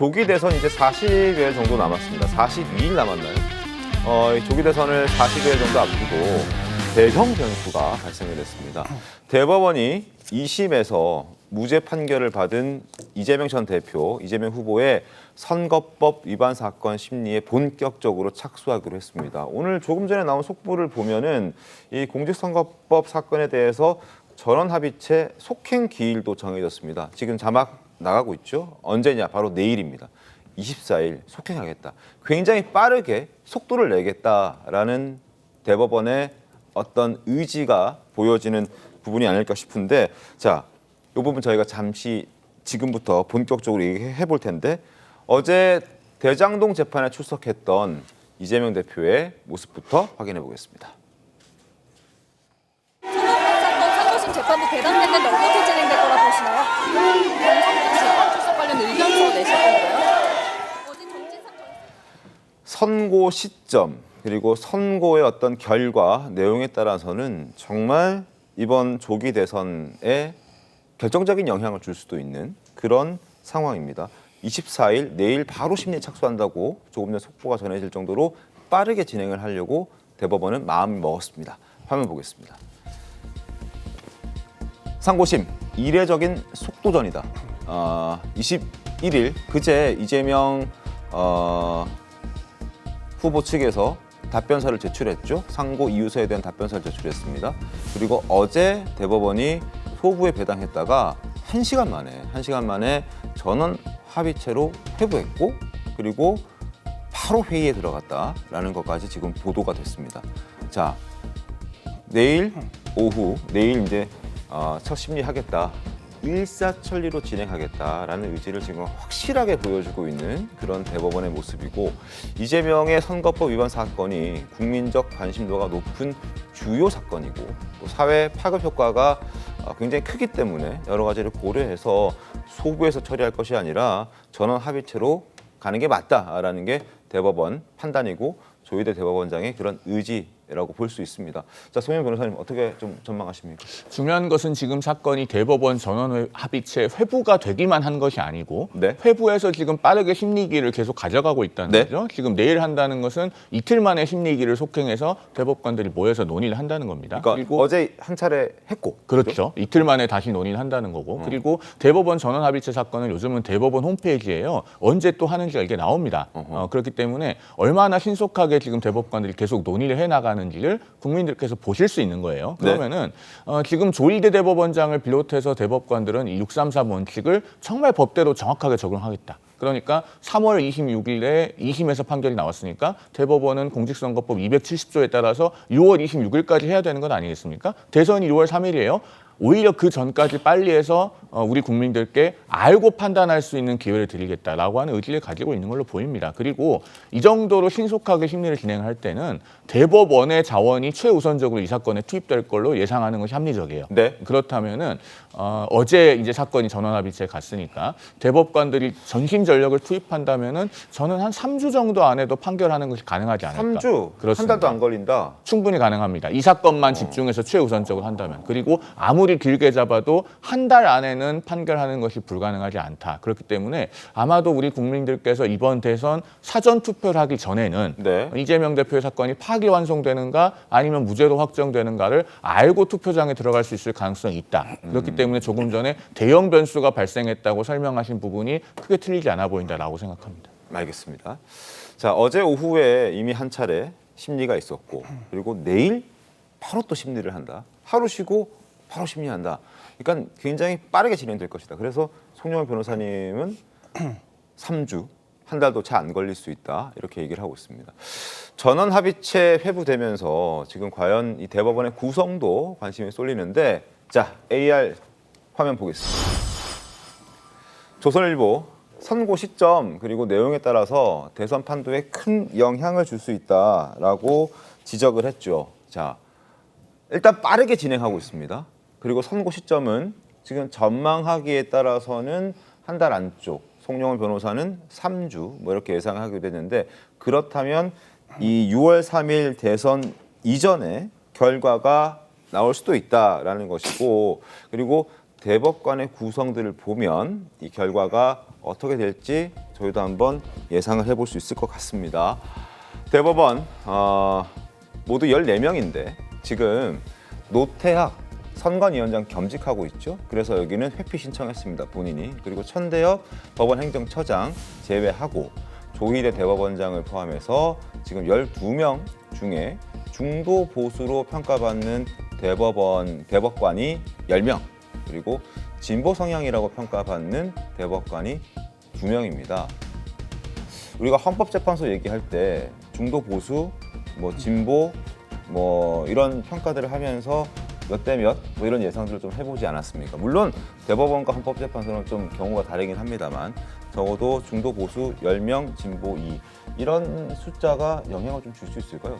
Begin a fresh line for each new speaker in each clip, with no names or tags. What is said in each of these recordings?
조기 대선 이제 40일 정도 남았습니다. 42일 남았나요? 어, 이 조기 대선을 40일 정도 앞두고 대형 변수가 발생을 했습니다. 대법원이 2심에서 무죄 판결을 받은 이재명 전 대표, 이재명 후보의 선거법 위반 사건 심리에 본격적으로 착수하기로 했습니다. 오늘 조금 전에 나온 속보를 보면은 이 공직선거법 사건에 대해서 전원 합의체 속행 기일도 정해졌습니다. 지금 자막 나가고 있죠. 언제냐? 바로 내일입니다. 24일 속행하겠다. 굉장히 빠르게 속도를 내겠다라는 대법원의 어떤 의지가 보여지는 부분이 아닐까 싶은데 자, 이 부분 저희가 잠시 지금부터 본격적으로 얘기해 볼 텐데 어제 대장동 재판에 출석했던 이재명 대표의 모습부터 확인해 보겠습니다.
재판부 배당됐는데 어떻게 진행될 거라 보시나요? 경상도 재판 출석 관련 의견서 내실 건가요? 어제 정진상 전
선고 시점 그리고 선고의 어떤 결과 내용에 따라서는 정말 이번 조기 대선에 결정적인 영향을 줄 수도 있는 그런 상황입니다. 24일 내일 바로 심리에 착수한다고 조금 전 속보가 전해질 정도로 빠르게 진행을 하려고 대법원은 마음을 먹었습니다. 화면 보겠습니다. 상고심 이례적인 속도전이다. 어, 21일 그제 이재명 어, 후보 측에서 답변서를 제출했죠. 상고 이유서에 대한 답변서를 제출했습니다. 그리고 어제 대법원이 소부에 배당했다가 한시간 만에 한 시간 만에 전원 합의체로 회부했고 그리고 바로 회의에 들어갔다라는 것까지 지금 보도가 됐습니다. 자, 내일 오후 내일 이제 어, 첫 심리하겠다 일사천리로 진행하겠다라는 의지를 지금 확실하게 보여주고 있는 그런 대법원의 모습이고 이재명의 선거법 위반 사건이 국민적 관심도가 높은 주요 사건이고 또 사회 파급 효과가 어, 굉장히 크기 때문에 여러 가지를 고려해서 소부에서 처리할 것이 아니라 전원 합의체로 가는 게 맞다라는 게 대법원 판단이고 조희대 대법원장의 그런 의지 라고 볼 수 있습니다. 자, 송영 변호사님 어떻게 좀 전망하십니까?
중요한 것은 지금 사건이 대법원 전원 합의체 회부가 되기만 한 것이 아니고
네.
회부해서 지금 빠르게 심리기를 계속 가져가고 있다는
네.
거죠. 지금 내일 한다는 것은 이틀 만에 심리기를 속행해서 대법관들이 모여서 논의를 한다는 겁니다.
그러니까
그리고
어제 한 차례 했고
그렇죠. 이틀 만에 다시 논의를 한다는 거고. 그리고 대법원 전원 합의체 사건은 요즘은 대법원 홈페이지에요. 언제 또 하는지가 이게 나옵니다. 어, 그렇기 때문에 얼마나 신속하게 지금 대법관들이 계속 논의를 해 나가는 지를 국민들께서 보실 수 있는 거예요.
네.
그러면은 어, 지금 조희대 대법원장을 비롯해서 대법관들은 이 633 원칙을 정말 법대로 정확하게 적용하겠다. 그러니까 3월 26일에 2심에서 판결이 나왔으니까 대법원은 공직선거법 270조에 따라서 6월 26일까지 해야 되는 것 아니겠습니까? 대선이 6월 3일이에요. 오히려 그 전까지 빨리 해서 어, 우리 국민들께 알고 판단할 수 있는 기회를 드리겠다라고 하는 의지를 가지고 있는 걸로 보입니다. 그리고 이 정도로 신속하게 심리를 진행할 때는 대법원의 자원이 최우선적으로 이 사건에 투입될 걸로 예상하는 것이 합리적이에요.
네.
그렇다면은 어, 어제 이제 사건이 전원합의체에 갔으니까 대법관들이 전심 전력을 투입한다면은 저는 한 3주 정도 안에도 판결하는 것이 가능하지 않을까.
3주 한
그렇습니다.
달도 안 걸린다.
충분히 가능합니다. 이 사건만 집중해서 최우선적으로 한다면. 그리고 아무 리 길게 잡아도 한 달 안에는 판결하는 것이 불가능하지 않다. 그렇기 때문에 아마도 우리 국민들께서 이번 대선 사전 투표를 하기 전에는
네.
이재명 대표의 사건이 파기환송되는가 아니면 무죄로 확정되는가를 알고 투표장에 들어갈 수 있을 가능성이 있다. 그렇기 때문에 조금 전에 대형 변수가 발생했다고 설명하신 부분이 크게 틀리지 않아 보인다라고 생각합니다.
알겠습니다. 자, 어제 오후에 이미 한 차례 심리가 있었고 그리고 내일 바로 또 심리를 한다. 하루 쉬고 바로 심리한다. 그러니까 굉장히 빠르게 진행될 것이다. 그래서 송영원 변호사님은 3주 한 달도 채 안 걸릴 수 있다 이렇게 얘기를 하고 있습니다. 전원 합의체 회부되면서 지금 과연 이 대법원의 구성도 관심이 쏠리는데 자 AR 화면 보겠습니다. 조선일보 선고 시점 그리고 내용에 따라서 대선 판도에 큰 영향을 줄 수 있다라고 지적을 했죠. 자, 일단 빠르게 진행하고 있습니다. 그리고 선고 시점은 지금 전망하기에 따라서는 한 달 안쪽, 송영훈 변호사는 3주 뭐 이렇게 예상하게 되는데 그렇다면 이 6월 3일 대선 이전에 결과가 나올 수도 있다라는 것이고 그리고 대법관의 구성들을 보면 이 결과가 어떻게 될지 저희도 한번 예상을 해볼 수 있을 것 같습니다. 대법원 어, 모두 14명인데 지금 노태학 선관위원장 겸직하고 있죠. 그래서 여기는 회피 신청했습니다. 본인이 그리고 천대엽 법원 행정처장 제외하고 조희대 대법원장을 포함해서 지금 12명 중에 중도 보수로 평가받는 대법원 대법관이 10명 그리고 진보 성향이라고 평가받는 대법관이 2명입니다. 우리가 헌법재판소 얘기할 때 중도 보수, 뭐 진보, 뭐 이런 평가들을 하면서 몇 대 몇 뭐 이런 예상들을 좀 해보지 않았습니까? 물론 대법원과 헌법재판소는 좀 경우가 다르긴 합니다만 적어도 중도 보수 10명, 진보 2 이런 숫자가 영향을 좀 줄 수 있을까요?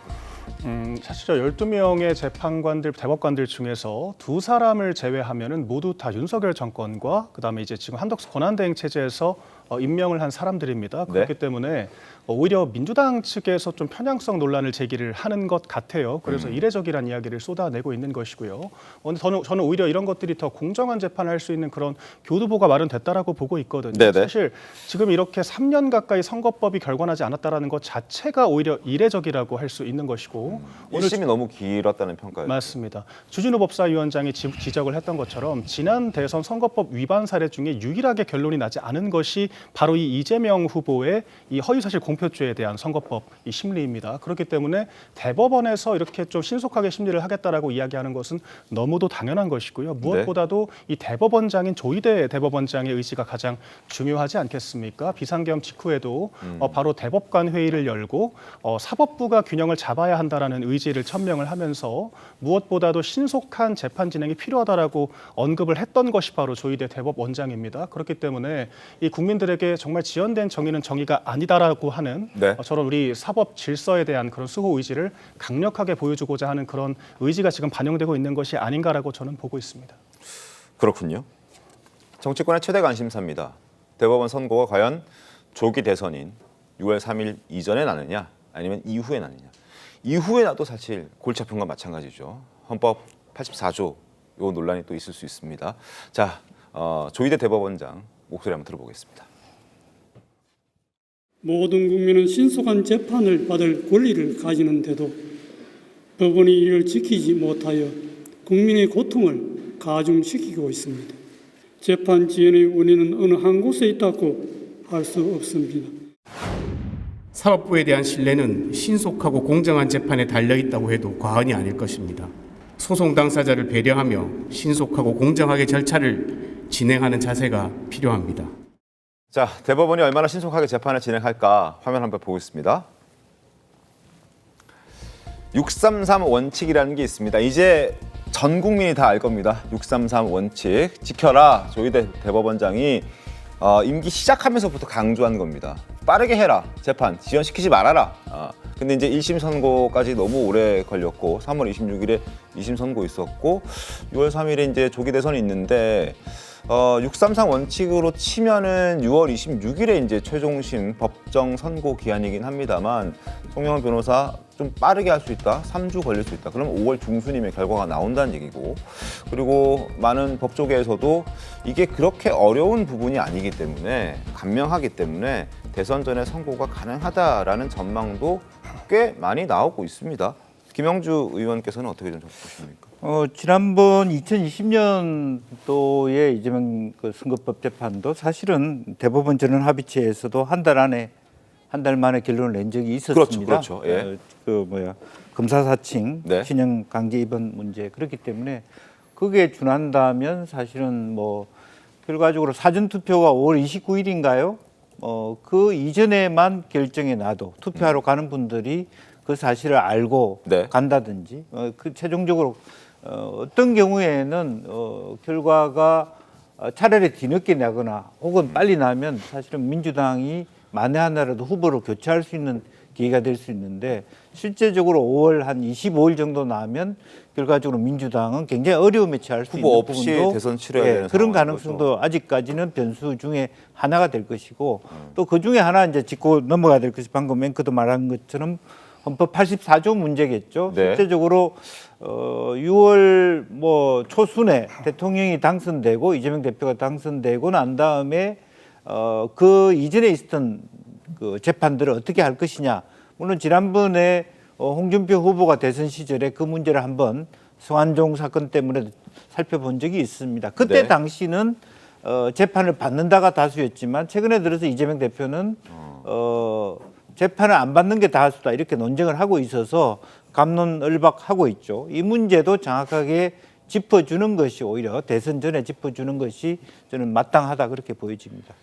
음, 사실 12명의 재판관들, 대법관들 중에서 두 사람을 제외하면은 모두 다 윤석열 정권과 그다음에 이제 지금 한덕수 권한대행 체제에서 어, 임명을 한 사람들입니다. 그렇기 때문에 어, 오히려 민주당 측에서 좀 편향성 논란을 제기를 하는 것 같아요. 그래서 이례적이란 이야기를 쏟아내고 있는 것이고요. 어, 저는, 저는 오히려 이런 것들이 더 공정한 재판을 할 수 있는 그런 교두보가 마련됐다라고 보고 있거든요.
네네.
사실 지금 이렇게 3년 가까이 선거법이 결관하지 않았다라는 것 자체가 오히려 이례적이라고 할 수 있는 것이고 오늘
1심이 너무 길었다는 평가예요.
맞습니다. 주진우 법사위원장이 지- 지적을 했던 것처럼 지난 대선 선거법 위반 사례 중에 유일하게 결론이 나지 않은 것이 바로 이 이재명 후보의 이 허위사실 공표 죄에 대한 선거법 이 심리입니다. 그렇기 때문에 대법원에서 이렇게 좀 신속하게 심리를 하겠다라고 이야기하는 것은 너무도 당연한 것이고요. 무엇보다도 이 대법원장인 조희대 대법원장의 의지가 가장 중요하지 않겠습니까? 비상계엄 직후에도 어, 바로 대법관 회의를 열고 어, 사법부가 균형을 잡아야 한다라는 의지를 천명을 하면서 무엇보다도 신속한 재판 진행이 필요하다라고 언급을 했던 것이 바로 조희대 대법원장입니다. 그렇기 때문에 이 국민들에게 정말 지연된 정의는 정의가 아니다라고 하는
네.
어, 저런 우리 사법 질서에 대한 그런 수호 의지를 강력하게 보여주고자 하는 그런 의지가 지금 반영되고 있는 것이 아닌가라고 저는 보고 있습니다.
그렇군요. 정치권의 최대 관심사입니다. 대법원 선고가 과연 조기 대선인 6월 3일 이전에 나느냐 아니면 이후에 나느냐. 이후에 나도 사실 골치 아픈 건 마찬가지죠. 헌법 84조 요 논란이 또 있을 수 있습니다. 자, 어, 조희대 대법원장 목소리 한번 들어보겠습니다.
모든 국민은 신속한 재판을 받을 권리를 가지는데도 법원이 이를 지키지 못하여 국민의 고통을 가중시키고 있습니다. 재판 지연의 원인은 어느 한 곳에 있다고 할 수 없습니다.
사법부에 대한 신뢰는 신속하고 공정한 재판에 달려 있다고 해도 과언이 아닐 것입니다. 소송 당사자를 배려하며 신속하고 공정하게 절차를 진행하는 자세가 필요합니다.
자, 대법원이 얼마나 신속하게 재판을 진행할까 화면 한번 보겠습니다. 633 원칙이라는 게 있습니다. 이제 전 국민이 다 알 겁니다. 633 원칙 지켜라. 조희대 대법원장이 어, 임기 시작하면서부터 강조한 겁니다. 빠르게 해라. 재판 지연시키지 말아라. 아, 근데 이제 1심 선고까지 너무 오래 걸렸고 3월 26일에 2심 선고 있었고 6월 3일에 이제 조기 대선이 있는데 어, 633 원칙으로 치면은 6월 26일에 이제 최종심 법정 선고 기한이긴 합니다만 송영원 변호사 좀 빠르게 할 수 있다. 3주 걸릴 수 있다. 그럼 5월 중순이면 결과가 나온다는 얘기고. 그리고 많은 법조계에서도 이게 그렇게 어려운 부분이 아니기 때문에 간명하기 때문에 대선 전에 선고가 가능하다라는 전망도 꽤 많이 나오고 있습니다. 김영주 의원께서는 어떻게 좀 보십니까?
어, 지난번 2020년도에 이재명 그 선거법 재판도 사실은 대법원 전원 합의체에서도 한 달 안에 한 달 만에 결론을 낸 적이 있었습니다.
그렇죠, 그렇죠. 예.
어, 그 뭐야 검사 사칭,
네.
신형 강제 입원 문제 그렇기 때문에 그게 준한다면 사실은 뭐 결과적으로 사전 투표가 5월 29일인가요? 어, 그 이전에만 결정이 나도 투표하러 가는 분들이 그 사실을 알고
네.
간다든지 어, 그 최종적으로 어, 어떤 경우에는 어, 결과가 어, 차라리 뒤늦게 나거나 혹은 빨리 나면 사실은 민주당이 만에 하나라도 후보를 교체할 수 있는 기회가 될 수 있는데 실제적으로 5월 한 25일 정도 나면 결과적으로 민주당은 굉장히 어려움에 처할 수
후보
있는
없이
부분도
대선 치러야
예,
되는
그런
상황인
가능성도 아직까지는 변수 중에 하나가 될 것이고 또 그 중에 하나 이제 짚고 넘어가야 될 것이 방금 앵커도 말한 것처럼 헌법 84조 문제겠죠.
네.
실제적으로 어 6월 뭐 초순에 대통령이 당선되고 이재명 대표가 당선되고 난 다음에 어, 그 이전에 있었던 그 재판들을 어떻게 할 것이냐. 물론 지난번에 어, 홍준표 후보가 대선 시절에 그 문제를 한번 성한종 사건 때문에 살펴본 적이 있습니다. 그때
네.
당시는 어, 재판을 받는다가 다수였지만 최근에 들어서 이재명 대표는 어, 재판을 안 받는 게 다수다 이렇게 논쟁을 하고 있어서 감론을박하고 있죠. 이 문제도 정확하게 짚어주는 것이 오히려 대선 전에 짚어주는 것이 저는 마땅하다 그렇게 보여집니다.